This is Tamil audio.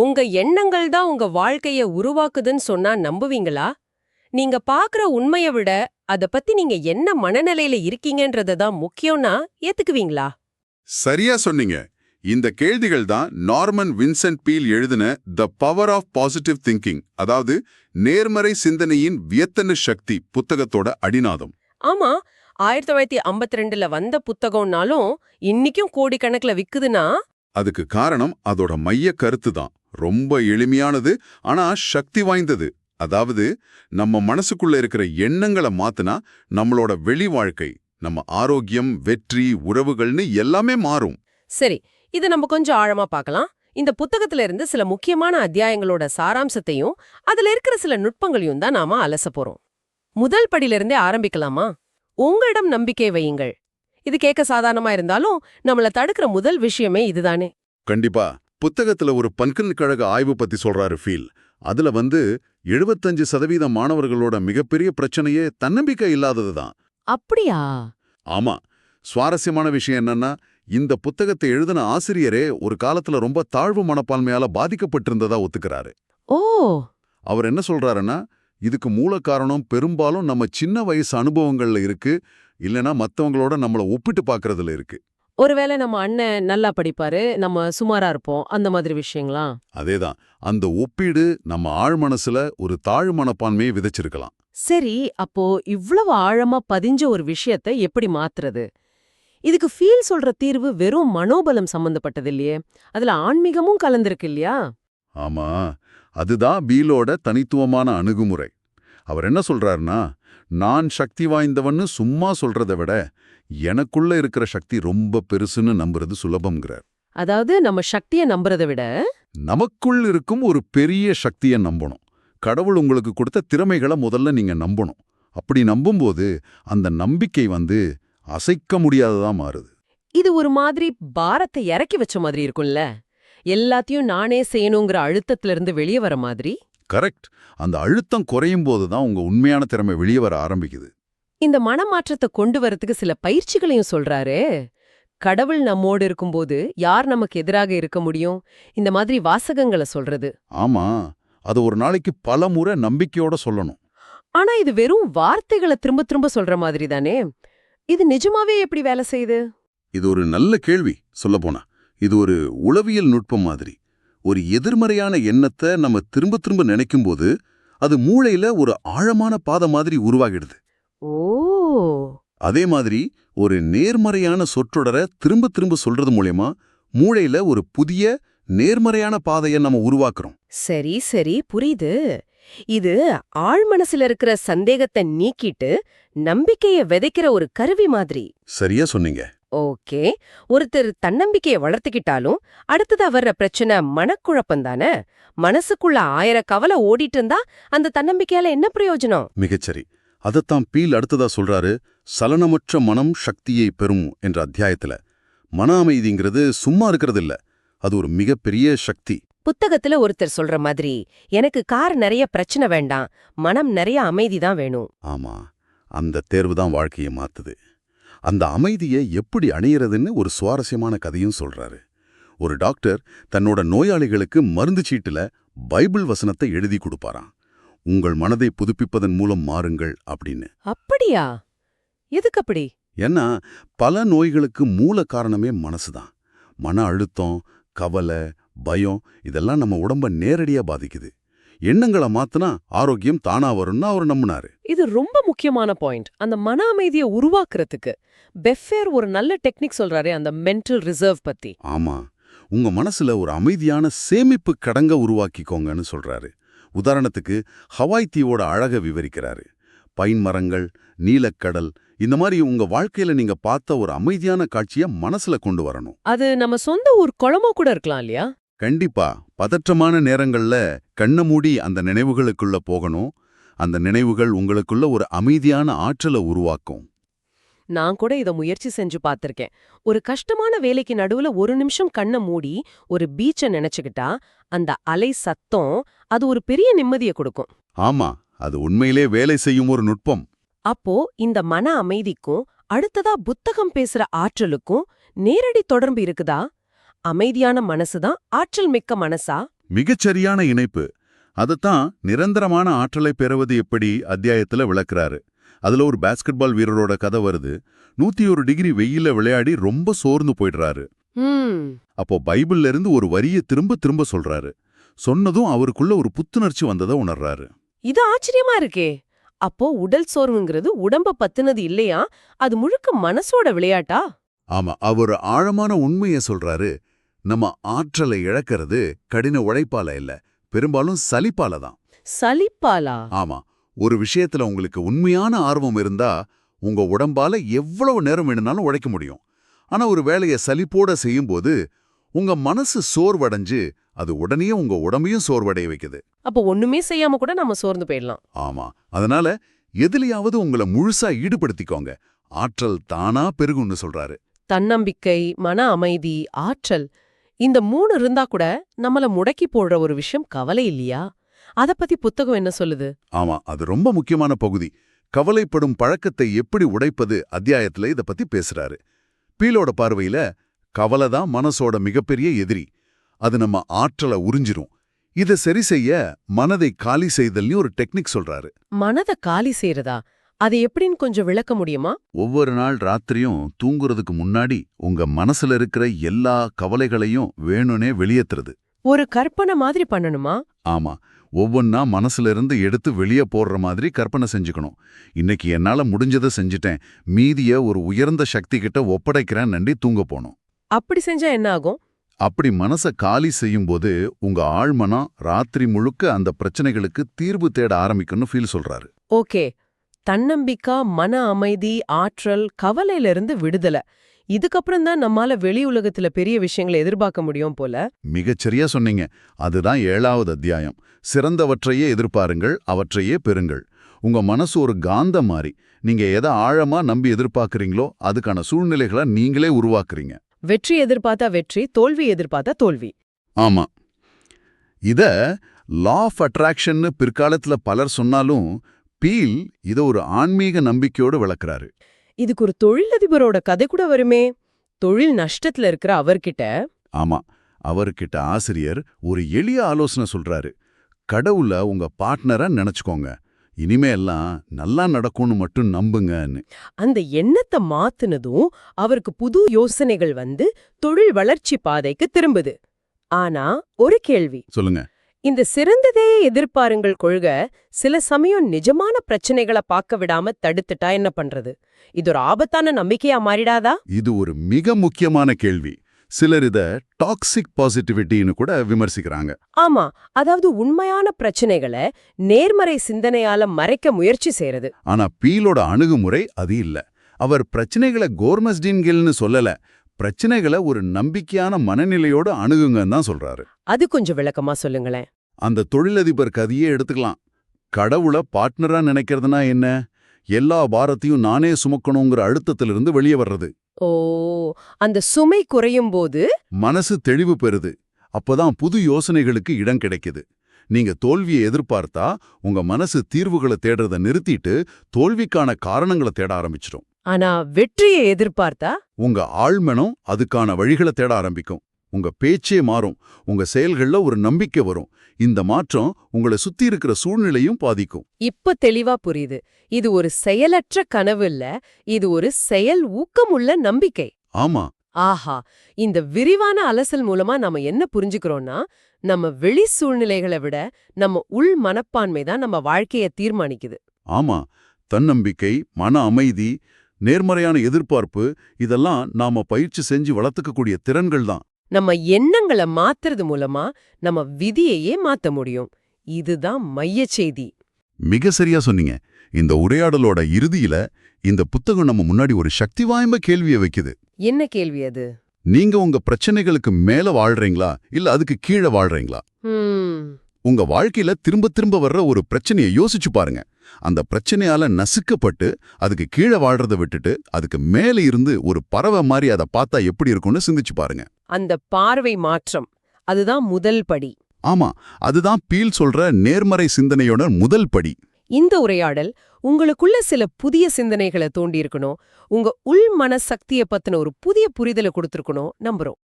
உங்க எண்ணங்கள் தான் உங்க வாழ்க்கைய உருவாக்குதுன்னு சொன்னா நம்புவீங்களா? நீங்க பாக்குற உண்மைய விட அத பத்தி நீங்க என்ன மனநிலையில இருக்கீங்கன்றத தான் முக்கியம்னா ஏத்துக்குவீங்களா? சரியா சொன்னீங்க. இந்த கேள்விகள் தான் நார்மன் வின்சென்ட் பீல் எழுதின the power of positive thinking அதாவது நேர்மறை சிந்தனையின் வியத்தனு சக்தி புத்தகத்தோட அடிநாதம். ஆமா. ஆயிரத்தி தொள்ளாயிரத்தி ஐம்பத்தி ரெண்டுல வந்த புத்தகம்னாலும் இன்னிக்கும் கோடிக்கணக்குல விக்குதுன்னா? அதுக்கு காரணம் அதோட மைய கருத்து தான். ரொம்ப எளிமையானது ஆனா சக்தி வாய்ந்தது. அதாவது நம்ம மனசுக்குள்ள இருக்கிற எண்ணங்களை மாத்துனா நம்மளோட வெளி வாழ்க்கை நம்ம ஆரோக்கியம் வெற்றி உறவுகள்னு எல்லாமே மாறும். சரி இத நம்ம கொஞ்சம் ஆழமா பார்க்கலாம். இந்த புத்தகத்துல இருந்து சில முக்கியமான அத்தியாயங்களோட சாராம்சத்தையும் அதுல இருக்கிற சில நுட்பங்களையும் தான் நாம அலச போறோம். முதல் படியிலிருந்தே ஆரம்பிக்கலாமா? உங்களிடம் நம்பிக்கை வையுங்கள். இது கேட்க சாதாரணமா இருந்தாலும் நம்மள தடுக்கிற முதல் விஷயமே இதுதானே. கண்டிப்பா. புத்தகத்துல ஒரு பல்கலைக்கழக ஆய்வு பத்தி சொல்றாரு ஃபீல். அதுல வந்து 75% சதவீத மாணவர்களோட மிகப்பெரிய பிரச்சனையே தன்னம்பிக்கை இல்லாதது தான். அப்படியா? ஆமா. சுவாரஸ்யமான விஷயம் என்னன்னா இந்த புத்தகத்தை எழுதின ஆசிரியரே ஒரு காலத்துல ரொம்ப தாழ்வு மனப்பான்மையால பாதிக்கப்பட்டிருந்ததா ஒத்துக்கிறாரு. ஓ! அவர் என்ன சொல்றாருன்னா இதுக்கு மூல காரணம் பெரும்பாலும் நம்ம சின்ன வயசு அனுபவங்கள்ல இருக்கு இல்லனா மத்தவங்களோட நம்மள ஒப்பிட்டு பார்க்கறதுல இருக்கு. ஒருவேளை நம்ம அண்ணன் நல்லா படிப்பாரு நம்ம சுமாரா இருப்போம் அந்த மாதிரி விஷயங்களா? அதேதான். அந்த ஒப்பீடு நம்ம ஆழ் மனசுல ஒரு தாழ் மனப்பான்மையை விதைச்சிருக்கலாம். சரி அப்போ இவ்வளவு ஆழமா பதிஞ்ச ஒரு விஷயத்தை எப்படி மாத்துறது? இதுக்கு ஃபீல் சொல்ற தீர்வு வெறும் மனோபலம் சம்பந்தப்பட்டது இல்லையே. அதுல ஆன்மீகமும் கலந்திருக்கு இல்லையா? ஆமா. அதுதான் பீலோட தனித்துவமான அணுகுமுறை. அவர் என்ன சொல்றாருன்னா நான் சக்தி வாய்ந்தவன்னு சும்மா சொல்றதை விட எனக்குள்ள இருக்கிற சக்தி ரொம்ப பெருசுன்னு நம்புறது சுலபம்ங்கிறார். அதாவது நம்ம சக்தியை நம்புறதை விட நமக்குள் இருக்கும் ஒரு பெரிய சக்தியை நம்பணும். கடவுள் உங்களுக்கு கொடுத்த திறமைகளை முதல்ல நீங்க நம்பணும். அப்படி நம்பும்போது அந்த நம்பிக்கை வந்து அசைக்க முடியாததா மாறுது. இது ஒரு மாதிரி பாரத்தை இறக்கி வச்ச மாதிரி இருக்கும்ல. எல்லாத்தையும் நானே செய்யணுங்கிற அழுத்தத்துல இருந்து வெளியே வர மாதிரி? கரெக்ட். அந்த அழுத்தம் குறையும் போது தான் உங்க உண்மையான திறமை வெளியே வர ஆரம்பிக்குது. இந்த மனமாற்றத்தை கொண்டு வரதுக்கு சில பயிற்சிகளையும் சொல்றாரு. கடவுள் நம்மோடு இருக்கும்போது யார் நமக்கு எதிராக இருக்க முடியும்? இந்த மாதிரி வாசகங்களை சொல்றது. ஆமா. அது ஒரு நாளைக்கு பல முறை நம்பிக்கையோட சொல்லணும். ஆனா இது வெறும் வார்த்தைகளை திரும்ப திரும்ப சொல்ற மாதிரி தானே? இது நிஜமாவே எப்படி வேலை செய்யுது? இது ஒரு நல்ல கேள்வி சொல்லப்போனா இது ஒரு உளவியல் நுட்பம் மாதிரி. ஒரு எதிர்மறையான எண்ணத்தை நம்ம திரும்ப திரும்ப நினைக்கும்போது அது மூளையில ஒரு ஆழமான பாதை மாதிரி உருவாகிடுது. ஓ! அதே மாதிரி ஒரு நேர்மறையான சொற்றொடரை திரும்ப திரும்ப சொல்றது மூலயமா மூளையில ஒரு புதிய நேர்மறையான பாதையை நம்ம உருவாக்குறோம். சரி சரி புரியுது. இது ஆழ் மனசுல இருக்கிற சந்தேகத்தை நீக்கிட்டு நம்பிக்கைய விதைக்கிற ஒரு கருவி மாதிரி. சரியா சொன்னீங்க. ஓகே. ஒருத்தர் தன்னம்பிக்கைய வளர்த்துக்கிட்டாலும் அடுத்ததா வர்ற பிரச்சனை மனக்குழப்பம் தானே? மனசுக்குள்ள ஆயிர கவலை ஓடிட்டு இருந்தா அந்த தன்னம்பிக்கையால என்ன பிரயோஜனம்? மிகச்சரி. அதத்தான் பீல் அடுத்ததா சொல்றாரு சலனமற்ற மனம் சக்தியை பெறும் என்ற அத்தியாயத்துல. மன அமைதிங்கிறது சும்மா இருக்கிறது இல்ல அது ஒரு மிகப்பெரிய சக்தி. புத்தகத்துல ஒருத்தர் சொல்ற மாதிரி எனக்கு கார் நிறைய பிரச்சனை வேண்டாம் மனம் நிறைய அமைதி தான் வேணும். ஆமா. அந்த தேர்வு தான் வாழ்க்கையை மாத்துது. அந்த அமைதியை எப்படி அணையிறதுன்னு ஒரு சுவாரஸ்யமான கதையும் சொல்றாரு. ஒரு டாக்டர் தன்னோட நோயாளிகளுக்கு மருந்து சீட்டுல பைபிள் வசனத்தை எழுதி கொடுப்பாராம். உங்கள் மனதை புதுப்பிப்பதன் மூலம் மாறுங்கள் அப்படின்னு. அப்படியா? எதுக்கு அப்படி? ஏன்னா பல நோய்களுக்கு மூல காரணமே மனசுதான். மன அழுத்தம் கவலை பயம் இதெல்லாம் நம்ம உடம்ப நேரடியா பாதிக்குது. எண்ணங்களை மாத்துனா ஆரோக்கியம் தானா வரும்னு அவர் நம்பினாரு. இது ரொம்ப முக்கியமான பாயிண்ட் அந்த மன அமைதியை உருவாக்குறதுக்கு பெஃபேர் ஒரு நல்ல டெக்னிக் சொல்றாரே அந்த மென்டல் ரிசர்வ் பத்தி. ஆமா. உங்க மனசுல ஒரு அமைதியான சேமிப்பு கடங்க உருவாக்கிக்கோங்கன்னு சொல்றாரு. உதாரணத்துக்கு ஹவாய் தீவோட அழக விவரிக்கிறாரு. பைன் மரங்கள் நீலக்கடல் இந்த மாதிரி உங்க வாழ்க்கையில நீங்க பார்த்த ஒரு அமைதியான காட்சிய மனசுல கொண்டு வரணும். அது நம்ம சொந்த ஊர் குளமோ கூட இருக்கலாம் இல்லையா? கண்டிப்பா பதற்றமான நேரங்கள்ல கண்ண மூடி அந்த நினைவுகளுக்குள்ள போகணும். அந்த நினைவுகள் உங்களுக்குள்ள ஒரு அமைதியான ஆற்றலை உருவாக்கும். நான் கூட இத முயற்சி செஞ்சு பார்த்திருக்கேன். ஒரு கஷ்டமான வேலைக்கு நடுவுல ஒரு நிமிஷம் கண்ணை மூடி ஒரு பீச்ச நினைச்சுக்கிட்டா அந்த அலை சத்தம் அது ஒரு பெரிய நிம்மதியை கொடுக்கும். ஆமா அது உண்மையிலே வேலை செய்யும் ஒரு நுட்பம். அப்போ இந்த மன அமைதிக்கும் அடுத்ததா புத்தகம் பேசுற ஆற்றலுக்கும் நேரடி தொடர்பு இருக்குதா? அமைதியான மனசுதான் ஆற்றல் மிக்க மனசா? மிகச்சரியான இணைப்பு. அதத்தான் நிரந்தரமான ஆற்றலை பெறுவது எப்படி அத்தியாயத்துல விளக்குறாரு. அதுல ஒரு பாஸ்கெட்பால் வீரரோட கதை வருது. நூத்தி ஒரு டிகிரி வெயில்ல விளையாடி ரொம்ப சோர்ந்து போயிடுறாரு. அப்போ பைபிள்ல இருந்து ஒரு வரியை திரும்ப திரும்ப சொல்றாரு. சொன்னதும் அவருக்குள்ள ஒரு புத்துணர்ச்சி வந்ததை உணர்றாரு. இது ஆச்சரியமா இருக்கே. அப்போ உடல் சோர்வுங்கிறது உடம்ப பத்துனது இல்லையா? அது முழுக்க மனசோட விளையாட்டா? ஆமா அவர் ஆழமான உண்மையை சொல்றாரு. நம்ம ஆற்றலை இழக்கிறது கடின உழைப்பால இல்ல. பெரும்பாலும் சலிப்பால தான். சலிப்பாலா? ஆமா. ஒரு விஷயத்துல உங்களுக்கு உண்மையான ஆர்வம் இருந்தா உங்க உடம்பால எவ்வளவு நேரம் வேணும்னாலும் உழைக்க முடியும். ஆனா ஒரு வேலையை சலிப்போட செய்யும்போது உங்க மனசு சோர்வடைஞ்சு அது உடனே உங்க உடம்பையும் சோர்வடைய வைக்குது. அப்போ ஒண்ணுமே செய்யாம கூட நம்ம சோர்ந்து போயிடலாம். ஆமா. அதனால எதுலயாவது உங்களை முழுசா ஈடுபடுத்திக்கோங்க. ஆற்றல் தானா பெருகும்னு சொல்றாரு. தன்னம்பிக்கை மன அமைதி ஆற்றல் இந்த மூணு இருந்தா கூட நம்மள முடக்கி போடுற ஒரு விஷயம் கவலை இல்லையா? அத பத்தி புத்தகம் என்ன சொல்லுது? ஆமா அது ரொம்ப முக்கியமான பகுதி. கவலைப்படும் பழக்கத்தை எப்படி உடைப்பது அத்தியாயத்துல இத பத்தி பேசுறாரு. பீலோட பார்வையில கவலை தான் மனசோட மிகப்பெரிய எதிரி. அது நம்ம ஆற்றலை உறிஞ்சிரும். இத சரி செய்ய மனதை காலி செய்தல்னு ஒரு டெக்னிக் சொல்றாரு. மனத காலி செய்யறதா அது எப்படின்னு கொஞ்சம் விளக்க முடியுமா? ஒவ்வொரு நாள் ராத்திரியும் தூங்குறதுக்கு முன்னாடி உங்க மனசுல இருக்கிற எல்லா கவலைகளையும் வேணும்னே வெளியேத்துறது. ஒரு கற்பனை மாதிரி பண்ணணுமா? ஆமா. ஒவ்வொன்னா மனசுல இருந்து எடுத்து வெளியே போடுற மாதிரி கற்பனை செஞ்சுக்கணும். இன்னைக்கு என்னால முடிஞ்சதை செஞ்சுட்டேன். மீதிய ஒரு உயர்ந்த சக்தி கிட்ட ஒப்படைக்கிறேன் நன்றி தூங்க போனோம் அப்படி செஞ்சா என்ன ஆகும்? அப்படி மனச காலி செய்யும்போது உங்க ஆழ்மனம் ராத்திரி முழுக்க அந்த பிரச்சனைகளுக்கு தீர்வு தேட ஆரம்பிக்கும்னு ஃபீல் சொல்றாரு. ஓகே. தன்னம்பிக்கா மன அமைதி ஆற்றல் கவலையில இருந்து விடுதலை. இதுக்கப்புறம் தான் நம்மால வெளி உலகத்துல பெரிய விஷயங்களை எதிர்பார்க்க முடியும் போல. மிகச்சரியா சொன்னீங்க. அதுதான் ஏழாவது அத்தியாயம். சிறந்தவற்றையே எதிர்பாருங்கள் அவற்றையே பெறுங்கள். உங்க மனசு ஒரு காந்தம் மாதிரி நீங்க எதை ஆழமா நம்பி எதிர்பார்க்கறீங்களோ அதுக்கான சூழ்நிலைகளை நீங்களே உருவாக்குறீங்க. வெற்றி எதிர்பார்த்தா வெற்றி தோல்வி எதிர்பார்த்தா தோல்வி. ஆமா. இத லா ஆஃப் அட்ராக்ஷன்னு பிற்காலத்துல பலர் சொன்னாலும் பீல் இத ஒரு ஆன்மீக நம்பிக்கையோடு விளக்குறாரு. இதுக்கு ஒரு தொழிலதிபரோட கதை கூட வருமே. தொழில் நஷ்டத்துல இருக்கிற அவர்கிட்ட ஆமா அவர்கிட்ட ஆசிரியர் ஒரு எளிய ஆலோசனை சொல்றாரு. கடவுள உங்க பார்ட்னரா நினைச்சுக்கோங்க. இனிமே எல்லாம் நல்லா நடக்கும்னு மட்டும் நம்புங்கன்னு. அந்த எண்ணத்தை மாத்துனதும் அவருக்கு புது யோசனைகள் வந்து தொழில் வளர்ச்சி பாதைக்கு திரும்புது. ஆனா ஒரு கேள்வி. சொல்லுங்க. இந்த சிறந்ததே எதிர்பாருங்கள் கொள்கை சில சமயம் நிஜமான பிரச்சனைகளை பார்க்க விடாம தடுத்துட்டா என்ன பண்றது? இது ஒரு ஆபத்தான நம்பிக்கையா மாறிடாதா? இது ஒரு மிக முக்கியமான கேள்வி. சிலர் இத டாக்ஸிக் பாசிட்டிவிட்டின்னு கூட விமர்சிக்கிறாங்க. ஆமா அதாவது உண்மையான பிரச்சனைகளை நேர்மறை சிந்தனையால மறைக்க முயற்சி செய்யறது ஆனா பீலோட அணுகுமுறை அது இல்ல. அவர் பிரச்சனைகளை கோர்மஸ்டின்கில்னு சொல்லல. பிரச்சனைகளை ஒரு நம்பிக்கையான மனநிலையோட அணுகுங்கன்னு தான் சொல்றாரு. அது கொஞ்சம் விளக்கமா சொல்லுங்களேன். அந்த தொழிலதிபர் கதையே எடுத்துக்கலாம். கடவுளை பார்ட்னரா நினைக்கிறதுனா என்ன? எல்லா பாரத்தையும் நானே சுமக்கணுங்கிற அழுத்தத்திலிருந்து வெளியே வர்றது. ஓ அந்த சுமை குறையும் போது மனசு தெளிவு பெறுது. அப்பதான் புது யோசனைகளுக்கு இடம் கிடைக்குது. நீங்க தோல்வியை எதிர்பார்த்தா உங்க மனசு தீர்வுகளை தேடுறத நிறுத்திட்டு தோல்விக்கான காரணங்களை தேட ஆரம்பிச்சிடும். ஆனா வெற்றியை எதிர்பார்த்தா? உங்க ஆழ்மனம் அதுக்கான வழிகளை தேட ஆரம்பிக்கும். உங்க பேச்சே மாறும். உங்க செயல்கள்ல ஒரு நம்பிக்கை வரும். இந்த மாற்றம் உங்களை சுத்தி இருக்கிற சூழ்நிலையும் பாதிக்கும். இப்ப தெளிவா புரியுது. இது ஒரு செயலற்ற கனவு இல்ல. இது ஒரு செயல் ஊக்கமுள்ள நம்பிக்கை. ஆமா. ஆஹா! இந்த விரிவான அலசல் மூலமா நாம என்ன புரிஞ்சுக்கிறோம்னா நம்ம வெளி சூழ்நிலைகளை விட நம்ம உள் மனப்பான்மை தான் நம்ம வாழ்க்கைய தீர்மானிக்குது. ஆமா. தன்னம்பிக்கை மன அமைதி நேர்மறையான எதிர்பார்ப்பு இதெல்லாம் நாம பயிற்சி செஞ்சு வளர்த்துக்கக்கூடிய திறன்கள் தான். நம்ம எண்ணங்களை மாத்துறது மூலமா நம்ம விதியையே மாத்த முடியும். இதுதான் மைய செய்தி. மிக சரியா சொன்னீங்க. இந்த உரையாடலோட இறுதியில இந்த புத்தகம் நம்ம முன்னாடி ஒரு சக்தி வாய்ந்த கேள்வியை வைக்குது. என்ன கேள்வி அது? நீங்க உங்க பிரச்சனைகளுக்கு மேல வாழ்றீங்களா? இல்ல அதுக்கு கீழே வாழ்றீங்களா? உங்க வாழ்க்கையில திரும்ப திரும்ப வர்ற ஒரு பிரச்சனையை யோசிச்சு பாருங்க. அந்த பிரச்சனையால நசுக்கப்பட்டு அதுக்கு கீழே வாழ்றத விட்டுட்டு அதுக்கு மேல இருந்து ஒரு பறவை மாதிரி அதை பார்த்தா எப்படி இருக்கும்னு சிந்திச்சு பாருங்க. அந்த பார்வை மாற்றம் அதுதான் முதல் படி. ஆமா அதுதான் பீல் சொல்ற நேர்மறை சிந்தனையோட முதல் படி. இந்த உரையாடல் உங்களுக்குள்ள சில புதிய சிந்தனைகளை தூண்டியிருக்கணும். உங்க உள் மனசக்தியை பத்தின ஒரு புதிய புரிதலை கொடுத்திருக்கணும். நம்புறோம்.